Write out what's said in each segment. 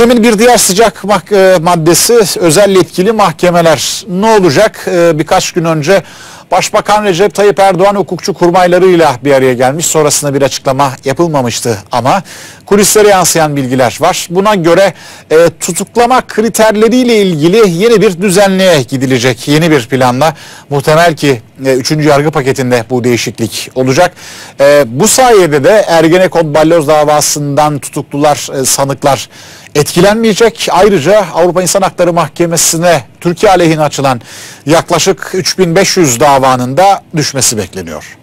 Demin bir diğer sıcak e, maddesi özel yetkili mahkemeler. Ne olacak? E, Birkaç gün önce Başbakan Recep Tayyip Erdoğan hukukçu kurmaylarıyla bir araya gelmiş. Sonrasında bir açıklama yapılmamıştı ama kulislere yansıyan bilgiler var. Buna göre e, tutuklama kriterleriyle ilgili yeni bir düzenliğe gidilecek. Yeni bir planla muhtemel ki 3. yargı paketinde bu değişiklik olacak. E, bu sayede de Ergenekon balyoz davasından tutuklular, e, sanıklar etkilenmeyecek. Ayrıca Avrupa İnsan Hakları Mahkemesi'ne Türkiye aleyhine açılan yaklaşık 3500 davanın da düşmesi bekleniyor.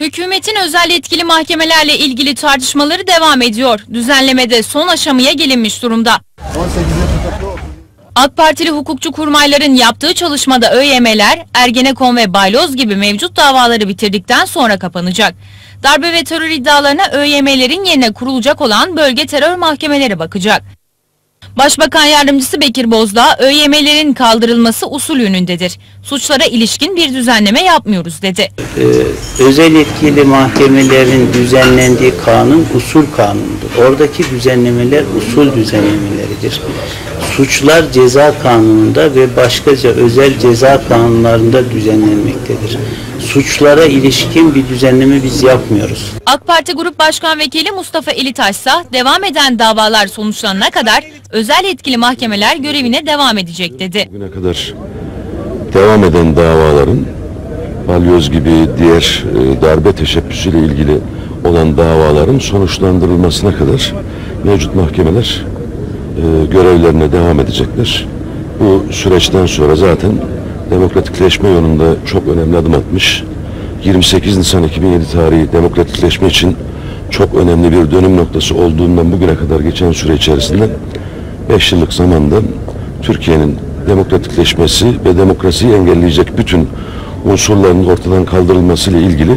Hükümetin özel yetkili mahkemelerle ilgili tartışmaları devam ediyor. Düzenlemede son aşamaya gelinmiş durumda. AK Partili hukukçu kurmayların yaptığı çalışmada ÖYM'ler, Ergenekon ve Balyoz gibi mevcut davaları bitirdikten sonra kapanacak. Darbe ve terör iddialarına ÖYM'lerin yerine kurulacak olan bölge terör mahkemeleri bakacak. Başbakan Yardımcısı Bekir Bozdağ, ÖYM'lerin kaldırılması usul yönündedir. Suçlara ilişkin bir düzenleme yapmıyoruz dedi. Ee, özel yetkili mahkemelerin düzenlendiği kanun usul kanunudur. Oradaki düzenlemeler usul düzenlemeleridir. Suçlar ceza kanununda ve başkaca özel ceza kanunlarında düzenlenmektedir. Suçlara ilişkin bir düzenleme biz yapmıyoruz. AK Parti Grup Başkan Vekili Mustafa Elitaş ise devam eden davalar sonuçlanana kadar özel yetkili mahkemeler görevine devam edecek dedi. Bugüne kadar devam eden davaların balyoz gibi diğer e, darbe teşebbüsüyle ilgili olan davaların sonuçlandırılmasına kadar mevcut mahkemeler e, görevlerine devam edecekler. Bu süreçten sonra zaten demokratikleşme yolunda çok önemli adım atmış. 28 Nisan 2007 tarihi demokratikleşme için çok önemli bir dönüm noktası olduğundan bugüne kadar geçen süre içerisinde 5 yıllık zamanda Türkiye'nin demokratikleşmesi ve demokrasiyi engelleyecek bütün unsurların ortadan kaldırılması ile ilgili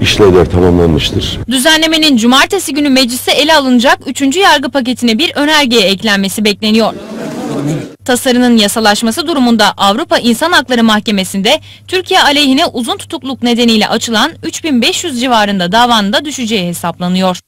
işlevler tamamlanmıştır. Düzenlemenin cumartesi günü meclise ele alınacak 3. yargı paketine bir önergeye eklenmesi bekleniyor. Tasarının yasalaşması durumunda Avrupa İnsan Hakları Mahkemesi'nde Türkiye aleyhine uzun tutukluk nedeniyle açılan 3500 civarında davanın da düşeceği hesaplanıyor.